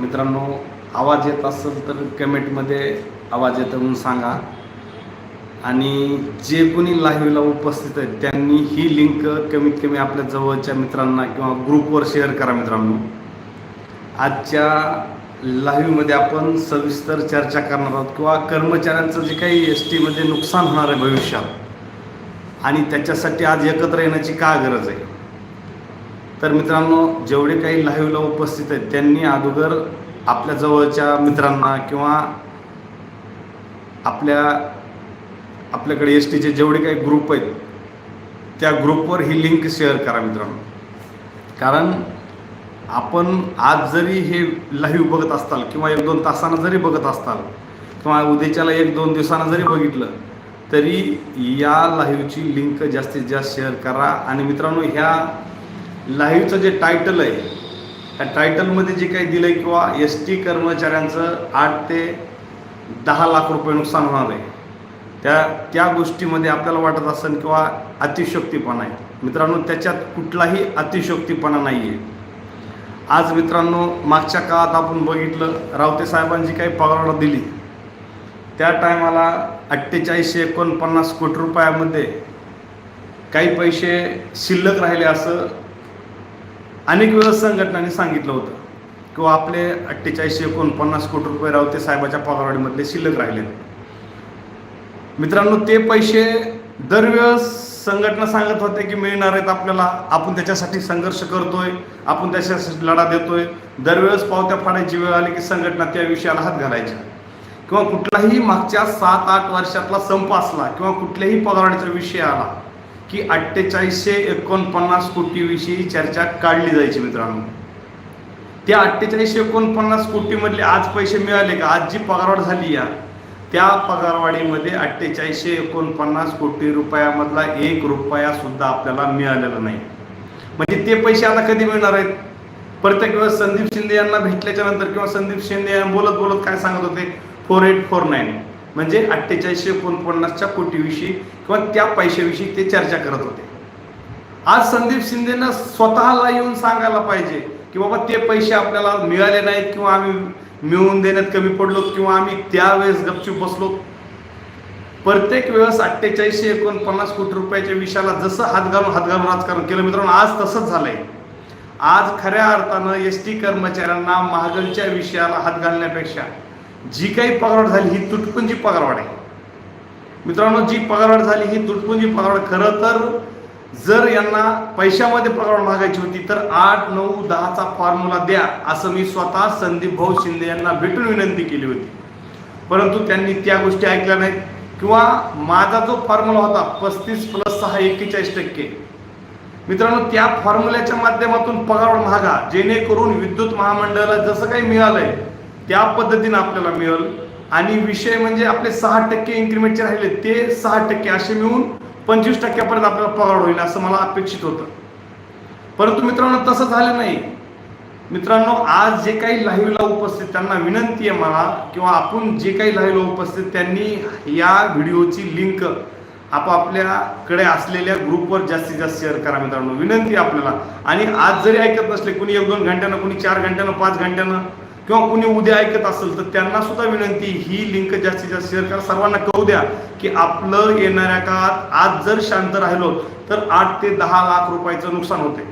मित्रांनो आवाज येत असेल तर कमेंटमध्ये आवाज येतो म्हणून सांगा. आणि जे कोणी लाईव्हला उपस्थित आहेत त्यांनी ही लिंक कमीत कमी आपल्या जवळच्या मित्रांना किंवा ग्रुपवर शेअर करा मित्रांनो. आजच्या लाईव्हमध्ये आपण सविस्तर चर्चा करणार आहोत किंवा कर्मचाऱ्यांचं जे काही एस टीमध्ये नुकसान होणार आहे भविष्यात आणि त्याच्यासाठी आज एकत्र येण्याची का गरज आहे? तर मित्रांनो जेवढे काही लाईव्हला उपस्थित आहेत त्यांनी अगोदर आपल्या जवळच्या मित्रांना किंवा आपल्या आपल्याकडे एस टीचे जेवढे काही ग्रुप आहेत त्या ग्रुपवर ही लिंक शेअर करा मित्रांनो. कारण आपण आज जरी हे लाईव्ह बघत असताल किंवा एक दोन तासानं जरी बघत असताल किंवा उद्याच्याला एक दोन दिवसानं जरी बघितलं तरी या लाईव्हची लिंक जास्तीत जास्त शेअर करा. आणि मित्रांनो ह्या लाईव्हचं जे टायटल आहे त्या टायटलमध्ये जे काही दिलं आहे किंवा एस टी कर्मचाऱ्यांचं आठ ते दहा लाख रुपये नुकसान होणार आहे. त्या त्या गोष्टीमध्ये आपल्याला वाटत असेल किंवा अतिशयोक्तीपणा आहे. मित्रांनो त्याच्यात कुठलाही अतिशयोक्तीपणा नाही आहे आज मित्रांनो मागच्या काळात आपण बघितलं रावते साहेबांची काही पगारवाढ दिली. त्या टायमाला अठ्ठेचाळीसशे एकोणपन्नास कोटी रुपयामध्ये काही पैसे शिल्लक राहिले असं अनेक वेळा संघटनांनी सांगितलं होतं किंवा आपले अठ्ठेचाळीसशे एकोणपन्नास कोटी रुपये रावते साहेबाच्या पगारवाढीमधले शिल्लक राहिले मित्रांनो ते पैसे दरवेळेस संघटना सांगत होते की मिळणार आहेत आपल्याला. आपण त्याच्यासाठी संघर्ष करतोय आपण त्याच्यासाठी लढा देतोय. दरवेळेस पावत्या फाडायची वेळ आली की संघटना त्या विषयाला हात घालायच्या किंवा कुठलाही मागच्या सात आठ वर्षातला संप असला किंवा कुठल्याही पगारवाढीचा विषय आला की अठ्ठेचाळीसशे एकोणपन्नास कोटीविषयी चर्चा काढली जायची मित्रांनो. त्या अठ्ठेचाळीसशे एकोणपन्नास कोटीमधले आज पैसे मिळाले का? आज जी पगारवाढ झाली या त्या पगारवाढीमध्ये अठ्ठेचाळीसशे एकोणपन्नास कोटी रुपयामधला एक रुपया सुद्धा आपल्याला मिळालेला नाही. म्हणजे ते पैसे आता कधी मिळणार आहेत? प्रत्येक वेळेस संदीप शिंदे यांना भेटल्याच्या नंतर किंवा संदीप शिंदे यांना बोलत बोलत काय सांगत होते? Four eight four nine. म्हणजे अठ्ठेचाळीसशे एकोणपन्नासच्या कोटीविषयी किंवा त्या पैशाविषयी ते चर्चा करत होते. आज संदीप शिंदेनं स्वतःला येऊन सांगायला पाहिजे की बाबा ते पैसे आपल्याला मिळाले नाहीत किंवा आम्ही मिळवून देण्यात कमी पडलो किंवा आम्ही त्यावेळेस गपचूप बसलो. प्रत्येक वेळेस अठ्ठेचाळीसशे एकोणपन्नास कोटी रुपयाच्या विषयाला जसं हात घालून हात घालून राजकारण केलं. मित्रांनो आज तसंच झालंय. आज खऱ्या अर्थानं एस टी कर्मचाऱ्यांना महागलच्या विषयाला हात घालण्यापेक्षा जी काही पगारवाढ झाली ही तुटपुंजी पगारवाढ आहे. मित्रांनो जी पगारवाढ झाली ही तुटपुंजी पगारवाढ खरं तर जर यांना पैशामध्ये पगार मागायची होती तर आठ नऊ दहाचा फॉर्म्युला द्या असं मी स्वतः संदीप भाऊ शिंदे यांना भेटून विनंती केली होती. परंतु त्यांनी त्या गोष्टी ऐकल्या नाहीत. किंवा माझा जो फॉर्म्युला होता पस्तीस प्लस सहा एक्केचाळीस टक्के. मित्रांनो त्या फॉर्म्युल्याच्या माध्यमातून पगारवाढ महागा जेणेकरून विद्युत महामंडळाला जसं काही मिळालंय त्या पद्धतीनं आपल्याला मिळेल. आणि विषय म्हणजे आपले सहा टक्के इन्क्रीमेंटचे राहिले ते सहा टक्के असे मिळून पंचवीस टक्क्यापर्यंत आपल्याला पगार होईल असं मला अपेक्षित होतं. परंतु मित्रांनो तसं झालं नाही. मित्रांनो आज जे काही लाईव्हला उपस्थित त्यांना विनंती आहे मला किंवा आपण जे काही लाईव्हला उपस्थित त्यांनी या व्हिडिओची लिंक आपापल्याकडे असलेल्या ग्रुपवर जास्तीत जास्त शेअर करा मित्रांनो. विनंती आहे आपल्याला. आणि आज जरी ऐकत नसले कुणी एक दोन घंट्यानं कुणी चार घंट्यानं पाच घंट्यानं किंवा कुणी उद्या ऐकत असेल तर त्यांना सुद्धा विनंती ही लिंक जास्तीत जास्त शेअर करा. सर्वांना कळू द्या की आपलं येणाऱ्या काळात आज जर शांत राहिलो तर आठ ते दहा लाख रुपयाचं नुकसान होते.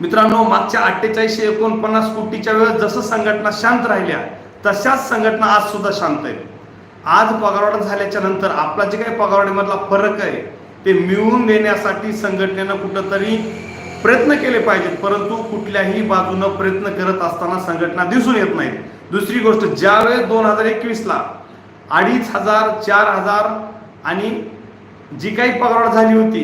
मित्रांनो मागच्या अठ्ठेचाळीसशे एकोणपन्नास कोटीच्या वेळेस जसं संघटना शांत राहिल्या तशाच संघटना आज सुद्धा शांत आहे आज पगारवाढ झाल्याच्यानंतर आपला जे काही पगारवाढीमधला फरक आहे ते मिळवून देण्यासाठी संघटनेनं कुठंतरी प्रयत्न केले पाहिजेत परंतु कुठल्याही बाजूनं प्रयत्न करत असताना संघटना दिसून येत नाहीत. दुसरी गोष्ट ज्यावेळेस दोन हजार एकवीसला अडीच हजार चार हजार आणि जी काही पगारवाढ झाली होती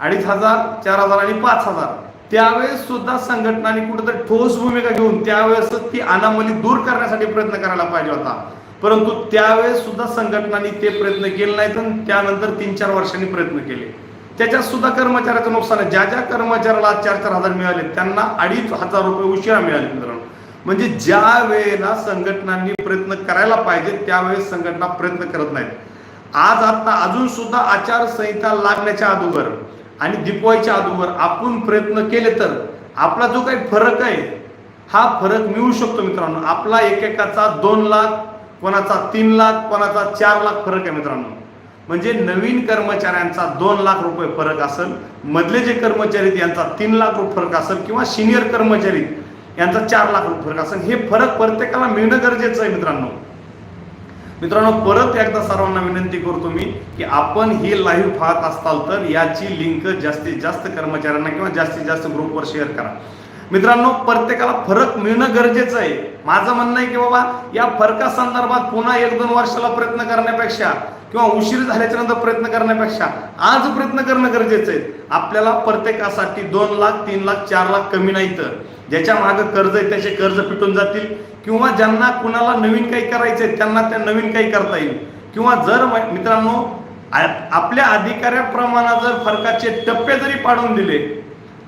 अडीच हजार चार हजार आणि पाच हजार त्यावेळेस सुद्धा संघटनांनी कुठेतरी ठोस भूमिका घेऊन त्यावेळेस ती अनामली दूर करण्यासाठी प्रयत्न करायला पाहिजे होता. परंतु त्यावेळेस सुद्धा संघटनांनी ते प्रयत्न केले नाहीत आणि त्यानंतर तीन चार वर्षांनी प्रयत्न केले. त्याच्यात सुद्धा कर्मचाऱ्याचं नुकसान आहे. ज्या ज्या कर्मचाऱ्याला चार चार हजार मिळाले त्यांना अडीच हजार रुपये उशिरा मिळाले मित्रांनो. म्हणजे ज्या वेळेला संघटनांनी प्रयत्न करायला पाहिजे त्यावेळेस संघटना प्रयत्न करत नाहीत. आज आता अजून सुद्धा आचारसंहिता लागण्याच्या अगोदर आणि दिपवायच्या अगोदर आपण प्रयत्न केले तर आपला जो काही फरक आहे हा फरक मिळू शकतो मित्रांनो. आपला एकेकाचा दोन लाख कोणाचा तीन लाख कोणाचा चार लाख फरक आहे मित्रांनो. म्हणजे नवीन कर्मचाऱ्यांचा दोन लाख रुपये फरक असेल मधले जे कर्मचारी यांचा तीन लाख रुपये फरक असेल किंवा सिनियर कर्मचारी यांचा चार लाख रुपये फरक असेल हे फरक प्रत्येकाला मिळणं गरजेचं आहे मित्रांनो. मित्रांनो परत एकदा सर्वांना विनंती करतो मी की आपण ही लाईव्ह पाहत असाल तर याची लिंक जास्तीत जास्त कर्मचाऱ्यांना किंवा जास्तीत जास्त ग्रुपवर शेअर करा. मित्रांनो प्रत्येकाला फरक मिळणं गरजेचं आहे. माझं म्हणणं आहे की बाबा या फरकासंदर्भात पुन्हा एक दोन वर्षाला प्रयत्न करण्यापेक्षा किंवा उशीर झाल्याच्यानंतर प्रयत्न करण्यापेक्षा आज प्रयत्न करणं गरजेचं आहे. आपल्याला प्रत्येकासाठी दोन लाख तीन लाख चार लाख कमी नाही तर. ज्याच्या मागं कर्ज आहे त्याचे कर्ज पिटून जातील. किंवा ज्यांना कुणाला नवीन काही करायचंय त्यांना त्या नवीन काही करता येईल. किंवा जर मित्रांनो आपल्या अधिकाऱ्याप्रमाणे जर फरकाचे टप्पे जरी पाडून दिले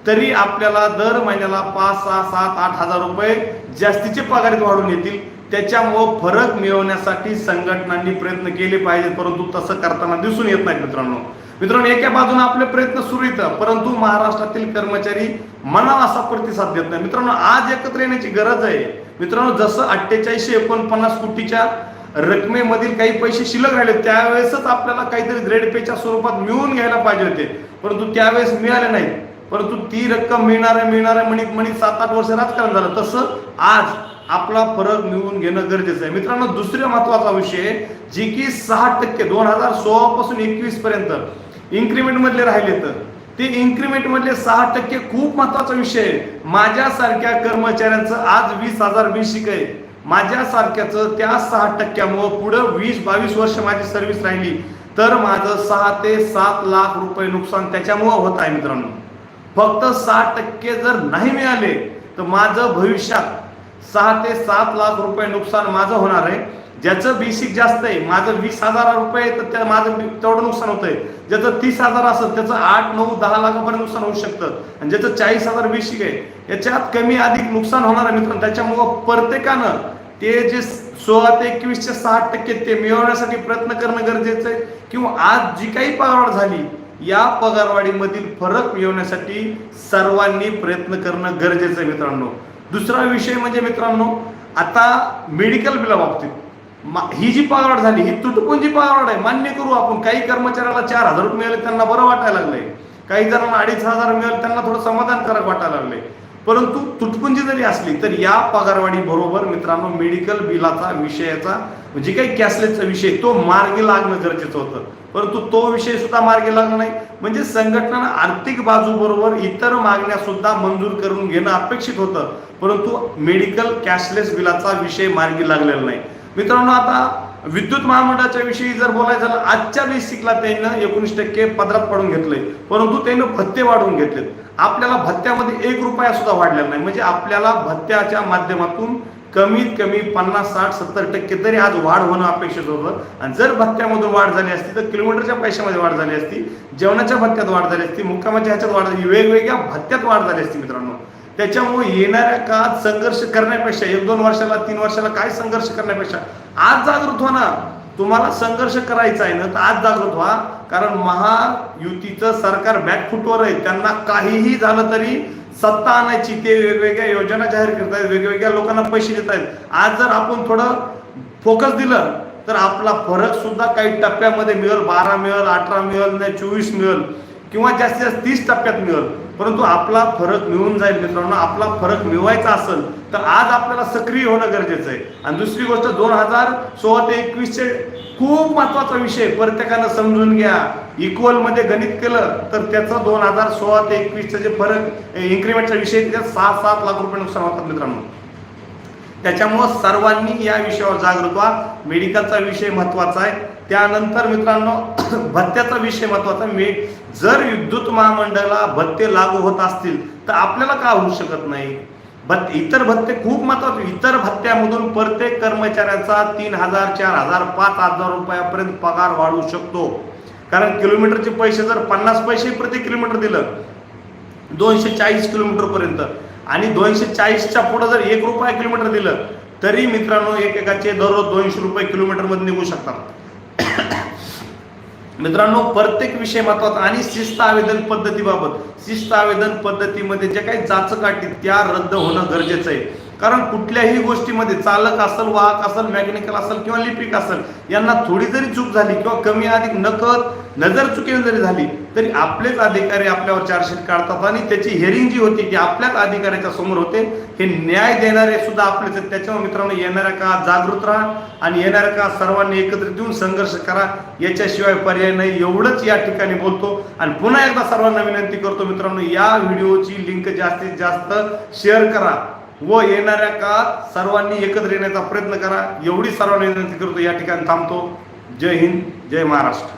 तरी आपल्याला दर महिन्याला पाच सहा सात आठ हजार रुपये जास्तीचे पगारीत वाढून येतील. त्याच्यामुळं फरक मिळवण्यासाठी संघटनांनी प्रयत्न केले पाहिजेत परंतु तसं करताना दिसून येत नाही मित्रांनो मित्रांनो एका बाजूने आपले प्रयत्न सुरू येतात परंतु महाराष्ट्रातील कर्मचारी मनाला असा प्रतिसाद देत नाही मित्रांनो आज एकत्र येण्याची गरज आहे मित्रांनो जसं अठ्ठेचाळीसशे एकोणपन्नास कोटीच्या रकमेमधील काही पैसे शिल्लक राहिले त्यावेळेसच आपल्याला काहीतरी ग्रेड पेच्या स्वरूपात मिळून घ्यायला पाहिजे होते परंतु त्यावेळेस मिळाले नाही परंतु ती रक्कम मिळणार मिळणार म्हणित म्हणित सात आठ वर्ष राजकारण झालं तसं आज आपला फरक मिळवून घेणं गरजेचं आहे. मित्रांनो दुसरा महत्त्वाचा विषय जे की सहा टक्के दोन हजार सोळा पासून एकवीस पर्यंत इन्क्रीमेंट मधले राहिले तर ते इन्क्रीमेंट मधले सहा टक्के खूप महत्त्वाचा विषय आहे. माझ्यासारख्या कर्मचाऱ्यांचं आज वीस हजार बेसिक आहे. माझ्यासारख्याचं त्या सहा टक्क्यामुळं पुढं वीस बावीस वर्ष माझी सर्व्हिस राहिली. तर माझं सहा ते सात लाख रुपये नुकसान त्याच्यामुळं होत आहे मित्रांनो. फक्त सहा टक्के जर नाही मिळाले तर माझं भविष्यात सहा ते सात लाख रुपये नुकसान माझं होणार आहे. ज्याचं बेसिक जास्त आहे माझं वीस हजार रुपये तर त्या माझं तेवढं नुकसान होतंय. ज्याचं तीस हजार असेल त्याचं आठ नऊ दहा लाखापर्यंत नुकसान होऊ शकतं. आणि ज्याचं चाळीस हजार बेसिक आहे याच्यात कमी अधिक नुकसान होणार आहे मित्रांनो. त्याच्यामुळं प्रत्येकानं ते जे सोळा ते एकवीसचे सहा टक्के ते मिळवण्यासाठी प्रयत्न करणं गरजेचं आहे. किंवा आज जी काही पगारवाढ झाली या पगारवाढीमधील फरक मिळवण्यासाठी सर्वांनी प्रयत्न करणं गरजेचं आहे मित्रांनो. दुसरा विषय म्हणजे मित्रांनो आता मेडिकल बिला बाबतीत मा- ही जी पगारवाढ झाली ही तुटपुंजी पगारवाढ आहे. मान्य करू आपण काही कर्मचाऱ्याला चार हजार रुपये मिळाले त्यांना बरं वाटायला लागलंय. काही जणांना अडीच हजार मिळाले त्यांना थोडं समाधानकारक वाटायला लागलंय. परंतु तुटपुंजी जरी असली तर या पगारवाढी बरोबर मित्रांनो मेडिकल बिलाचा विषयाचा म्हणजे काही कॅशलेसचा विषय तो मार्गी लागणं गरजेचं होतं. परंतु तो विषय सुद्धा मार्गी लागला नाही. म्हणजे संघटना आर्थिक बाजू बरोबर इतर मागण्या सुद्धा मंजूर करून घेणं अपेक्षित होतं. परंतु मेडिकल कॅशलेस बिलाचा विषय मार्गी लागलेला नाही. मित्रांनो आता विद्युत महामंडळाच्या विषयी जर बोलायचं झालं आजच्या बेसिकला त्यानं एकोणीस टक्के पदरात पडून घेतले परंतु त्यानं भत्ते वाढवून घेतलेत. आपल्याला भत्त्यामध्ये एक रुपया सुद्धा वाढलेला नाही. म्हणजे आपल्याला भत्त्याच्या माध्यमातून कमीत कमी पन्नास साठ सत्तर टक्के तरी आज वाढ होणं अपेक्षित होतं. आणि जर भत्त्यामधून वाढ झाली असती तर किलोमीटरच्या पैशामध्ये वाढ झाली असती जेवणाच्या भत्त्यात वाढ झाली असती मुक्कामाच्या ह्याच्यात वाढ झाली वेगवेगळ्या भत्त्यात वाढ झाली असती मित्रांनो. त्याच्यामुळे येणाऱ्या काळात संघर्ष करण्यापेक्षा एक दोन वर्षाला तीन वर्षाला काय संघर्ष करण्यापेक्षा आज जागृत व्हा ना तुम्हाला संघर्ष करायचा आहे ना तर आज जागृत व्हा. कारण महायुतीचं सरकार बॅकफुटवर आहे. त्यांना काहीही झालं तरी सत्ता आणायची ते वेगवेगळ्या योजना जाहीर करतायत वेगवेगळ्या लोकांना पैसे देत आहेत. आज जर आपण थोडं फोकस दिलं तर आपला फरक सुद्धा काही टप्प्यामध्ये मिळेल. बारा मिळेल अठरा मिळेल नाही चोवीस मिळेल. किंवा जास्तीत जास्त तीस टप्प्यात मिळेल. परंतु आपला फरक मिळून जाईल मित्रांनो. आपला फरक मिळवायचा असेल तर आज आपल्याला सक्रिय होणं गरजेचं आहे. आणि दुसरी गोष्ट दोन हजार सोळा ते एकवीसचे खूप महत्त्वाचा विषय प्रत्येकानं समजून घ्या. इक्वलमध्ये गणित केलं तर त्याचं दोन हजार सोळा ते एकवीसचा जे फरक इन्क्रीमेंटचा विषय त्याच्यात सहा सात लाख रुपये नुकसान होतात मित्रांनो. त्याच्यामुळं सर्वांनी या विषयावर जागृत व्हा. मेडिकलचा विषय महत्त्वाचा आहे. त्यानंतर मित्रांनो भत्त्याचा विषय महत्त्वाचा मी जर विद्युत महामंडळाला भत्ते लागू होत असतील तर आपल्याला का होऊ शकत नाही? भत्ते इतर भत्ते खूप महत्त्वाचे इतर भत्त्यामधून प्रत्येक कर्मचाऱ्याचा तीन हजार चार हजार पाच हजार रुपयापर्यंत पगार वाढू शकतो. कारण किलोमीटरचे पैसे जर पन्नास पैसे प्रति किलोमीटर दिलं दोनशे चाळीस किलोमीटर पर्यंत आणि दोनशे चाळीसच्या पुढे जर एक रुपया किलोमीटर दिलं तरी मित्रांनो एकेकाचे दररोज दोनशे रुपये किलोमीटरमध्ये निघू शकतात. मित्रांनो प्रत्येक विषय महत्त्वाचा आणि शिस्त आवेदन पद्धतीबाबत शिस्त आवेदन पद्धतीमध्ये जे काही जाचक त्या रद्द होणं गरजेचं आहे. कारण कुठल्याही गोष्टीमध्ये चालक असेल वाहक असेल मेकॅनिकल असेल किंवा लिपिक असेल यांना थोडी जरी चूक झाली किंवा कमी अधिक नकळत नजर चुकीने जरी झाली तरी आपलेच अधिकारी आपल्यावर चार्जशीट काढतात आणि त्याची हेरिंग जी होती ती आपल्याच अधिकाऱ्याच्या समोर होते. हे न्याय देणारे सुद्धा आपलेच आहेत. त्याच्यामुळे मित्रांनो येणाऱ्या काळात जागृत राहा आणि येणाऱ्या काळात सर्वांनी एकत्रित येऊन संघर्ष करा. याच्याशिवाय पर्याय नाही. एवढंच या ठिकाणी बोलतो आणि पुन्हा एकदा सर्वांना विनंती करतो मित्रांनो या व्हिडिओची लिंक जास्तीत जास्त शेअर करा व येणाऱ्या काळात सर्वांनी एकत्र येण्याचा प्रयत्न करा. एवढी सर्वांना विनंती करतो. या ठिकाणी थांबतो. जय हिंद जय महाराष्ट्र.